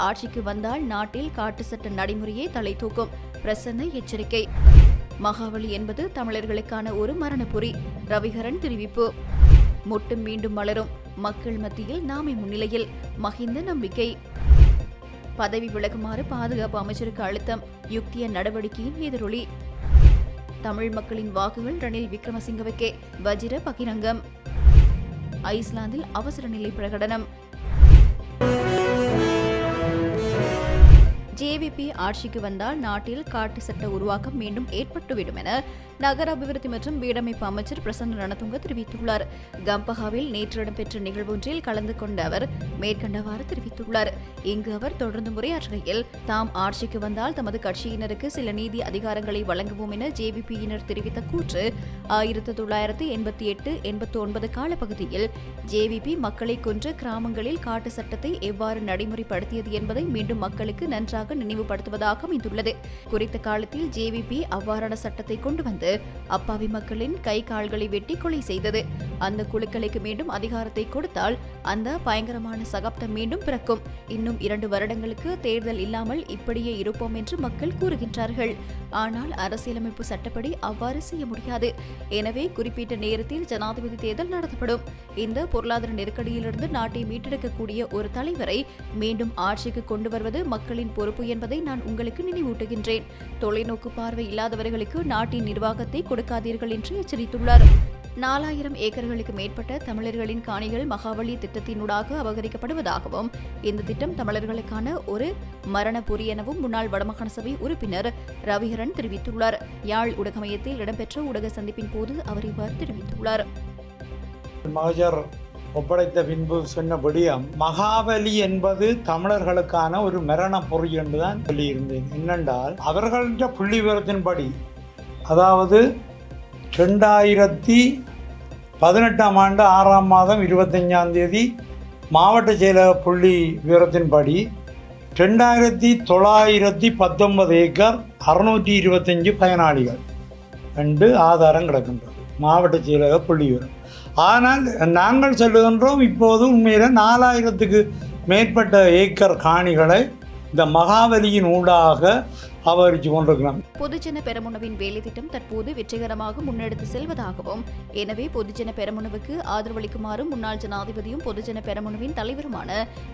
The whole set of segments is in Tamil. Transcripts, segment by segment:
ஆட்சிக்கு வந்தால் நாட்டில் காட்டு சட்ட நடைமுறையை தலை தூக்கும் பிரசன்ன எச்சரிக்கை. மகாவலி என்பது தமிழர்களுக்கான ஒரு மரணப்புரி. ரவிகரன் தெரிவிப்பு. மொட்டும் மீண்டும் மலரும். மக்கள் மத்தியில் நாமே முன்னிலையில். மகிந்த நம்பிக்கை. பதவி விலகுமாறு பாதுகாப்பு அமைச்சருக்கு அழுத்தம். யுக்திய நடவடிக்கையின் எதிரொலி. தமிழ் மக்களின் வாக்குகள் ரணில் விக்ரமசிங்கவுக்கே. வஜிர பகிரங்கம். ஐஸ்லாந்தில் அவசர நிலை பிரகடனம். பிஜேபி ஆட்சிக்கு வந்தால் நாட்டில் காட்டு சட்ட உருவாக்கம் மீண்டும் ஏற்பட்டுவிடும் என நகர அபிவிருத்தி மற்றும் வீடமைப்பு அமைச்சர் பிரசன்ன ரணதுங்க தெரிவித்துள்ளார். கம்பஹாவில் நேற்று இடம்பெற்ற நிகழ்வொன்றில் கலந்து கொண்ட அவர் மேற்கண்டவாறு தெரிவித்துள்ளார். இங்கு அவர் தொடர்ந்து உரையாற்றுகையில் தாம் ஆட்சிக்கு வந்தால் தமது கட்சியினருக்கு சில நீதி அதிகாரங்களை வழங்குவோம் என ஜேவிபியினர் தெரிவித்த கூற்று ஆயிரத்தி தொள்ளாயிரத்தி எண்பத்தி எட்டு எண்பத்தி ஒன்பது காலப்பகுதியில் ஜேவிபி மக்களை கொன்று கிராமங்களில் காட்டு சட்டத்தை எவ்வாறு நடைமுறைப்படுத்தியது என்பதை மீண்டும் மக்களுக்கு நன்றாக நினைவு நினைவுபடுத்துவதாக அமைந்துள்ளது குறித்த காலத்தில் ஜேவிபி அவ்வாறான சட்டத்தை கொண்டு வந்து அப்பாவி மக்களின் கை கால்களை வெட்டி கொலை செய்தது. அந்த குழுக்களுக்கு மீண்டும் அதிகாரத்தை கொடுத்தால் அந்த பயங்கரமான சகாப்தம் மீண்டும் பிறக்கும். இன்னும் இரண்டு வருடங்களுக்கு தேர்தல் இல்லாமல் இப்படியே இருப்போம் என்று மக்கள் கூறுகின்றார்கள். ஆனால் அரசியலமைப்பு சட்டப்படி அவ்வாறு செய்ய முடியாது. எனவே குறிப்பிட்ட நேரத்தில் ஜனாதிபதி தேர்தல் நடத்தப்படும். இந்த பொருளாதார நெருக்கடியிலிருந்து நாட்டை மீட்டெடுக்கக்கூடிய ஒரு தலைவரை மீண்டும் ஆட்சிக்கு கொண்டு வருவது மக்களின் பொறுப்பு என்பதை நான் உங்களுக்கு நினைவூட்டுகின்றேன். தொலைநோக்கு பார்வை இல்லாதவர்களுக்கு நாட்டின் நிர்வாகத்தை கொடுக்காதீர்கள் என்று எச்சரித்துள்ளார். நாலாயிரம் ஏக்கர்களுக்கு மேற்பட்ட தமிழர்களின் காணிகள் மகாவலி திட்டத்தினூடாக அபகரிக்கப்படுவதாகவும் இந்த திட்டம் தமிழர்களுக்கான ஒரு மரணபுரி எனவும் முன்னாள் வடமாகாண சபை உறுப்பினர் ரவிகரன் தெரிவித்துள்ளார். யாழ் ஊடகமயத்தில் இடம்பெற்ற ஊடக சந்திப்பின் போது அவர் இவ்வாறு தெரிவித்துள்ளார். ஒப்படைத்த பின்பு சொன்னபடி மகாபலி என்பது தமிழர்களுக்கான ஒரு மரண பொறி என்று தான் சொல்லியிருந்தேன். என்னென்றால் அவர்கள புள்ளி விவரத்தின்படி அதாவது ரெண்டாயிரத்தி பதினெட்டாம் ஆண்டு ஆறாம் மாதம் இருபத்தஞ்சாம் தேதி மாவட்ட செயலக புள்ளி விவரத்தின்படி ரெண்டாயிரத்தி தொள்ளாயிரத்தி பத்தொன்பது ஏக்கர் அறுநூற்றி இருபத்தஞ்சு பயனாளிகள் ரெண்டு ஆதாரம் கிடக்கின்றது. மாவட்ட செயலக புள்ளி விவரம். ஆனால் நாங்கள் சொல்லுகின்றோம் இப்போது உண்மையில் நாலாயிரத்துக்கு மேற்பட்ட ஏக்கர் காணிகளை இந்த மகாபலியின் ஊடாக அபகரித்து கொண்டிருக்கிறோம் பொதுஜன பெரமுனவின் வேலை திட்டம் தற்போது வெற்றிகரமாக முன்னெடுத்து செல்வதாகவும் எனவே பொதுஜன பெரமுனவுக்கு ஆதரவளிக்குமாறு முன்னாள் ஜனாதிபதியும் பொதுஜன பெரமுனவின் தலைவருமான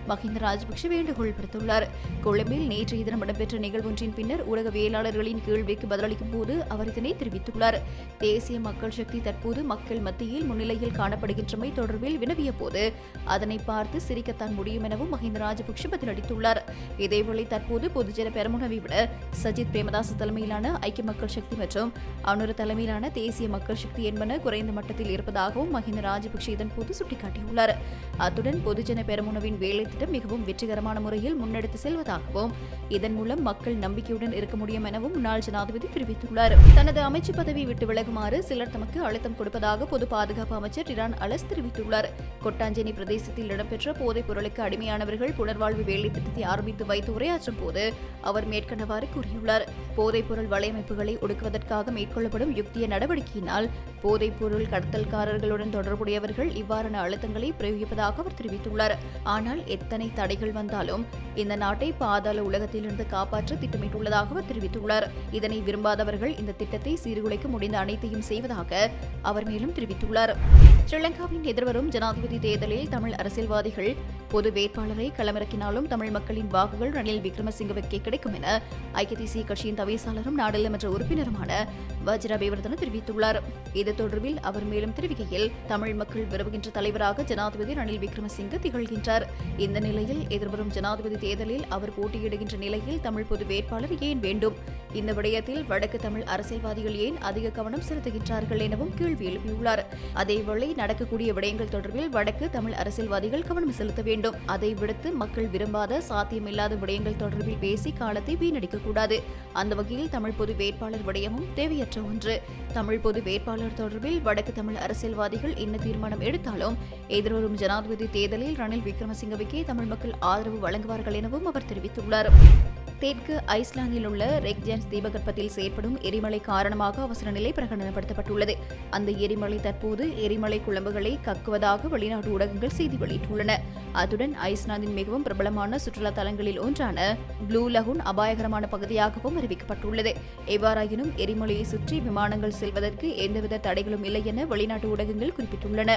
மஹிந்த ராஜபக்ஷ வேண்டுகோள் விடுத்துள்ளார். கொழும்பில் நேற்று தினம் இடம்பெற்ற நிகழ்வொன்றின் பின்னர் ஊடகவியலாளர்களின் கேள்விக்கு பதிலளிக்கும் போது அவர் இதனை தெரிவித்துள்ளார். தேசிய மக்கள் சக்தி தற்போது மக்கள் மத்தியில் முன்னிலையில் காணப்படுகின்றமை தொடர்பில் வினவிய போது அதனை பார்த்து சிரிக்கத்தான் முடியும் எனவும் மஹிந்த ராஜபக்ஷ பதிலளித்துள்ளார். இதேவேளை தற்போது பொதுஜன பெரமுனவை விட சஜித் பிரேமதாஸ் தலைமையிலான ஐக்கிய மக்கள் சக்தி மற்றும் அனுர தலைமையிலான தேசிய மக்கள் சக்தி என்பன குறைந்த மட்டத்தில் இருப்பதாகவும் மஹிந்த ராஜபக்ஷ இதன்போது சுட்டிக்காட்டியுள்ளார். அத்துடன் பொதுஜன பெரமுனவின் வேலை திட்டம் மிகவும் வெற்றிகரமான முறையில் முன்னெடுத்து செல்வதாகவும் இதன் மூலம் மக்கள் நம்பிக்கையுடன் இருக்க முடியும் எனவும் முன்னாள் ஜனாதிபதி தெரிவித்துள்ளார். தனது அமைச்சு பதவி விட்டு விலகுமாறு சிலர் தமக்கு அழுத்தம் கொடுப்பதாக பொது பாதுகாப்பு அமைச்சர் டிரான் அலஸ் தெரிவித்துள்ளார். கொட்டாஞ்சேனி பிரதேசத்தில் இடம்பெற்ற போதைப் பொருளுக்கு அடிமையானவர்கள் புனர்வாழ்வு வேலை திட்டத்தை ஆரம்பித்து வைத்து உரையாற்றும் போது அவர் மேற்கண்டவாறு கூறியுள்ளார் போதைப்பொருள் வலையமைப்புகளை ஒடுக்குவதற்காக மேற்கொள்ளப்படும் யுக்திய நடவடிக்கையினால் போதைப்பொருள் கடத்தல்காரர்களுடன் தொடர்புடையவர்கள் இவ்வாறான அழுத்தங்களை பிரயோகிப்பதாக அவர் தெரிவித்துள்ளார். ஆனால் எத்தனை தடைகள் வந்தாலும் இந்த நாட்டை பாதாள உலகத்திலிருந்து காப்பாற்ற திட்டமிட்டுள்ளதாக அவர் தெரிவித்துள்ளார். இதனை விரும்பாதவர்கள் இந்த திட்டத்தை சீர்குலைக்க முடிந்த அனைத்தையும் செய்வதாக அவர் மேலும் தெரிவித்துள்ளார். ஸ்ரீலங்காவின் எதிர்வரும் ஜனாதிபதி தேர்தலில் தமிழ் அரசியல்வாதிகள் பொது வேட்பாளரை களமிறக்கினாலும் தமிழ் மக்களின் வாக்குகள் ரணில் விக்ரமசிங்கவுக்கே கிடைக்கும் என ஐக்கிய தேசிய கட்சியின் தவிசாளரும் நாடாளுமன்ற உறுப்பினருமான வஜ்ர தெரிவித்துள்ளார். இது தொடர்பில் அவர் மேலும் தெரிவிக்கையில் தமிழ் மக்கள் விரும்புகின்ற தலைவராக ஜனாதிபதி ரணில் விக்ரமசிங்க திகழ்கின்றார். இந்த நிலையில் எதிர்வரும் ஜனாதிபதி தேர்தலில் அவர் போட்டியிடுகின்ற நிலையில் தமிழ் பொது வேட்பாளர் ஏன் வேண்டும்? இந்த விடயத்தில் வடக்கு தமிழ் அரசியல்வாதிகள் ஏன் அதிக கவனம் செலுத்துகின்றார்கள் எனவும் கேள்வி எழுப்பியுள்ளார். அதேவேளை நடக்கக்கூடிய விடயங்கள் தொடர்பில் வடக்கு தமிழ் அரசியல்வாதிகள் கவனம் செலுத்த வேண்டும். அதை விடுத்து மக்கள் விரும்பாத சாத்தியமில்லாத விடயங்கள் தொடர்பில் பேசி காலத்தை வீணடிக்கக்கூடாது. அந்த வகையில் தமிழ் பொது வேட்பாளர் விடயமும் தேவையற்ற ஒன்று. தமிழ் பொது வேட்பாளர் தொடர்பில் வடக்கு தமிழ் அரசியல்வாதிகள் என்ன தீர்மானம் எடுத்தாலும் எதிர்வரும் ஜனாதிபதி தேர்தலில் ரணில் விக்ரமசிங்கவுக்கே தமிழ் மக்கள் ஆதரவு வழங்குவார்கள் எனவும் அவர் தெரிவித்துள்ளார். தெற்கு ஐஸ்லாந்தில் உள்ள ரெக்ஜென்ஸ் தீபகற்பத்தில் செயற்படும் எரிமலை காரணமாக அவசர நிலை பிரகடனப்படுத்தப்பட்டுள்ளது. அந்த எரிமலை தற்போது எரிமலை குழம்புகளை கக்குவதாக வெளிநாட்டு ஊடகங்கள் செய்தி வெளியிட்டுள்ளன. அத்துடன் ஐஸ்லாந்தின் மிகவும் பிரபலமான சுற்றுலா தலங்களில் ஒன்றான ப்ளூ லகுன் அபாயகரமான பகுதியாகவும் அறிவிக்கப்பட்டுள்ளது. எவ்வாறாயினும் எரிமலையை சுற்றி விமானங்கள் செல்வதற்கு எந்தவித தடைகளும் இல்லை என வெளிநாட்டு ஊடகங்கள் குறிப்பிட்டுள்ளன.